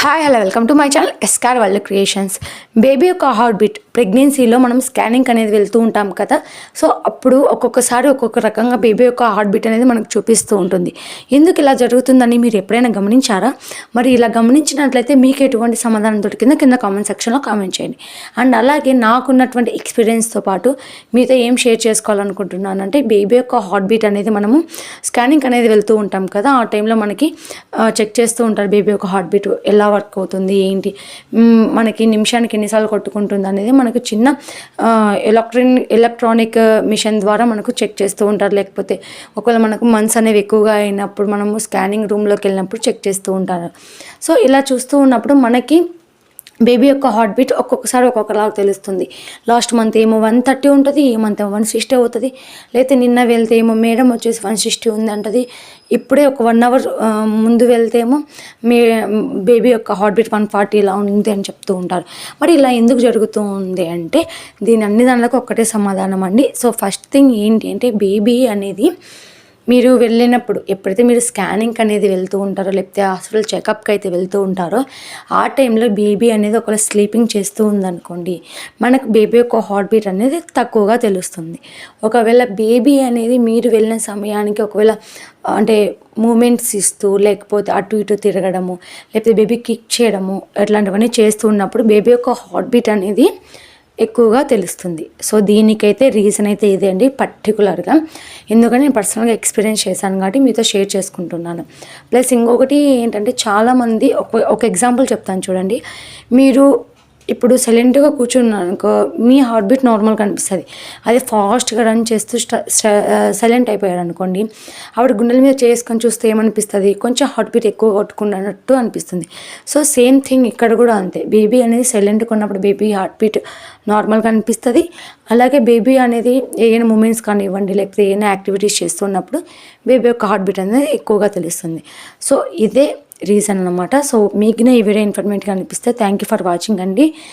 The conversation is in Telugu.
Hi hello welcome to my channel ఎస్కార్ world creations baby యొక్క హార్ట్ బీట్ ప్రెగ్నెన్సీలో మనం స్కానింగ్ అనేది వెళ్తూ ఉంటాం కదా? సో అప్పుడు ఒక్కొక్కసారి ఒక్కొక్క రకంగా బేబీ యొక్క హార్ట్ బీట్ అనేది మనకు చూపిస్తూ ఉంటుంది. ఎందుకు ఇలా జరుగుతుందని మీరు ఎప్పుడైనా గమనించారా? మరి ఇలా గమనించినట్లయితే మీకు ఎటువంటి సమాధానం దొరికిందో కింద కామెంట్ సెక్షన్లో కామెంట్ చేయండి. అండ్ అలాగే నాకున్నటువంటి ఎక్స్పీరియన్స్తో పాటు మీతో ఏం షేర్ చేసుకోవాలనుకుంటున్నాను అంటే బేబీ యొక్క హార్ట్ బీట్ అనేది మనము స్కానింగ్ అనేది వెళ్తూ ఉంటాం కదా? ఆ టైంలో మనకి చెక్ చేస్తూ ఉంటారు బేబీ యొక్క హార్ట్ బీట్ ఎలా వర్క్ అవుతుంది ఏంటి? మనకి నిమిషానికి ఎన్నిసార్లు కొట్టుకుంటుంది అనేది మనకు చిన్న ఎలక్ట్రిన్ ఎలక్ట్రానిక్ మిషన్ ద్వారా మనకు చెక్ చేస్తూ ఉంటారు. లేకపోతే ఒకవేళ మనకు మంత్స్ అనేవి ఎక్కువగా అయినప్పుడు మనము స్కానింగ్ రూమ్లోకి వెళ్ళినప్పుడు చెక్ చేస్తూ ఉంటారు. సో ఇలా చూస్తూ ఉన్నప్పుడు మనకి బేబీ యొక్క హార్ట్ బీట్ ఒక్కొక్కసారి ఒక్కొక్కలాగా తెలుస్తుంది. లాస్ట్ మంత్ ఏమో వన్ థర్టీ ఉంటుంది ఈ మంత్ ఏమో వన్ సిక్స్టీ అవుతుంది. లేకపోతే నిన్న వెళ్తే ఏమో మేడం వచ్చేసి వన్ సిక్స్టీ ఉంది అంటది. ఇప్పుడే ఒక వన్ అవర్ ముందు వెళ్తే ఏమో మీ బేబీ యొక్క హార్ట్ బీట్ వన్ ఫార్టీ ఇలా ఉంది అని చెప్తూ ఉంటారు. మరి ఇలా ఎందుకు జరుగుతూ ఉంది అంటే దీని అన్ని దానిలకు ఒక్కటే సమాధానం అండి. సో ఫస్ట్ థింగ్ ఏంటి అంటే బేబీ అనేది మీరు వెళ్ళినప్పుడు ఎప్పుడైతే మీరు స్కానింగ్ అనేది వెళ్తూ ఉంటారో లేకపోతే హాస్పిటల్ చెకప్కి అయితే వెళ్తూ ఉంటారో ఆ టైంలో బేబీ అనేది ఒకవేళ స్లీపింగ్ చేస్తూ ఉందనుకోండి మనకు బేబీ యొక్క హార్ట్ బీట్ అనేది తక్కువగా తెలుస్తుంది. ఒకవేళ బేబీ అనేది మీరు వెళ్ళిన సమయానికి ఒకవేళ అంటే మూమెంట్స్ ఇస్తూ లేకపోతే అటు ఇటు తిరగడము లేకపోతే బేబీ కిక్ చేయడము ఇట్లాంటివన్నీ చేస్తూ ఉన్నప్పుడు బేబీ యొక్క హార్ట్ బీట్ అనేది ఎక్కువగా తెలుస్తుంది. సో దీనికైతే రీజన్ అయితే ఇదే అండి పర్టికులర్గా ఎందుకంటే నేను పర్సనల్గా ఎక్స్పీరియన్స్ చేశాను కాబట్టి మీతో షేర్ చేసుకుంటున్నాను. ప్లస్ ఇంకొకటి ఏంటంటే చాలామంది ఒక ఒక ఎగ్జాంపుల్ చెప్తాను చూడండి. మీరు ఇప్పుడు సైలెంట్గా కూర్చున్నాను అనుకో మీ హార్ట్ బీట్ నార్మల్గా కనిపిస్తుంది. అదే ఫాస్ట్గా రన్ చేస్తూ సైలెంట్ అయిపోయారు అనుకోండి ఆవిడ గుండెల మీద చేసుకొని చూస్తే ఏమనిపిస్తుంది? కొంచెం హార్ట్ బీట్ ఎక్కువ కొట్టుకున్నట్టు అనిపిస్తుంది. సో సేమ్ థింగ్ ఇక్కడ కూడా అంతే. బేబీ అనేది సైలెంట్గా ఉన్నప్పుడు బేబీ హార్ట్ బీట్ నార్మల్గా అనిపిస్తుంది అలాగే బేబీ అనేది ఏదైనా మూమెంట్స్ కానివ్వండి లేకపోతే ఏదైనా యాక్టివిటీస్ చేస్తున్నప్పుడు బేబీ యొక్క హార్ట్ బీట్ అనేది ఎక్కువగా తెలుస్తుంది. సో ఇదే రీజన్ అనమాట సో మీకు ఈ వీడియో ఇన్ఫర్మేట్గా అనిపిస్తే థ్యాంక్ యూ ఫర్ వాచింగ్ అండి.